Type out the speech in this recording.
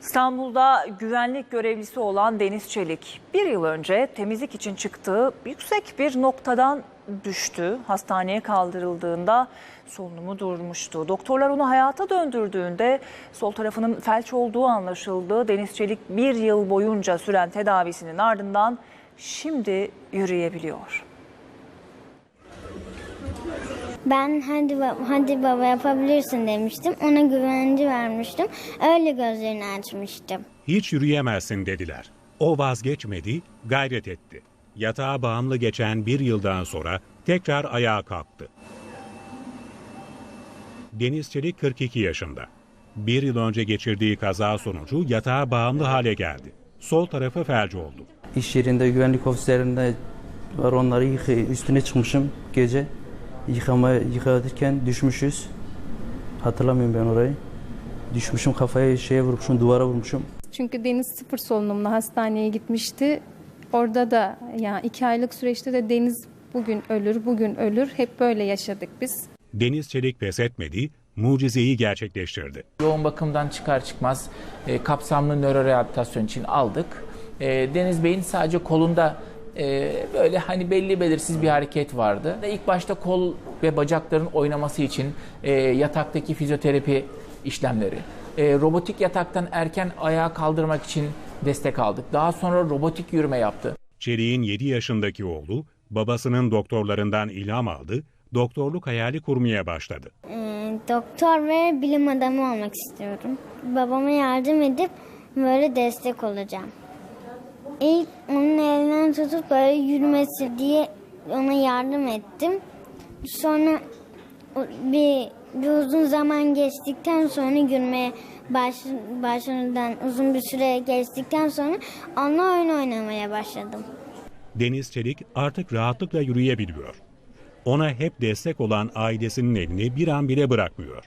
İstanbul'da güvenlik görevlisi olan Deniz Çelik bir yıl önce temizlik için çıktığı yüksek bir noktadan düştü. Hastaneye kaldırıldığında solunumu durmuştu. Doktorlar onu hayata döndürdüğünde sol tarafının felç olduğu anlaşıldı. Deniz Çelik bir yıl boyunca süren tedavisinin ardından şimdi yürüyebiliyor. Ben hadi hadi baba yapabilirsin demiştim. Ona güvence vermiştim. Öyle gözlerini açmıştım. Hiç yürüyemezsin dediler. O vazgeçmedi, gayret etti. Yatağa bağımlı geçen bir yıldan sonra tekrar ayağa kalktı. Deniz Çelik 42 yaşında. Bir yıl önce geçirdiği kaza sonucu yatağa bağımlı hale geldi. Sol tarafı felç oldu. İş yerinde güvenlik ofislerinde var onları üstüne çıkmışım gece. Yıkama, yıkarken düşmüşüz. Hatırlamıyorum ben orayı. Düşmüşüm kafaya şeye vurmuşum, duvara vurmuşum. Çünkü Deniz sıfır solunumla hastaneye gitmişti. Orada da yani iki aylık süreçte de Deniz bugün ölür, bugün ölür. Hep böyle yaşadık biz. Deniz Çelik pes etmedi, mucizeyi gerçekleştirdi. Yoğun bakımdan çıkar çıkmaz e, kapsamlı nörorehabilitasyon için aldık. E, Deniz Bey'in sadece kolunda e, böyle hani belli belirsiz bir hareket vardı. İlk başta kol ve bacakların oynaması için e, yataktaki fizyoterapi işlemleri, e, robotik yataktan erken ayağa kaldırmak için destek aldık. Daha sonra robotik yürüme yaptı. Çelik'in 7 yaşındaki oğlu babasının doktorlarından ilham aldı, doktorluk hayali kurmaya başladı. Ee, doktor ve bilim adamı olmak istiyorum. Babama yardım edip böyle destek olacağım. İlk onun elinden tutup böyle yürümesi diye ona yardım ettim. Sonra bir, bir uzun zaman geçtikten sonra yürümeye baş, başladan uzun bir süre geçtikten sonra onunla oyun oynamaya başladım. Deniz Çelik artık rahatlıkla yürüyebiliyor. Ona hep destek olan ailesinin elini bir an bile bırakmıyor.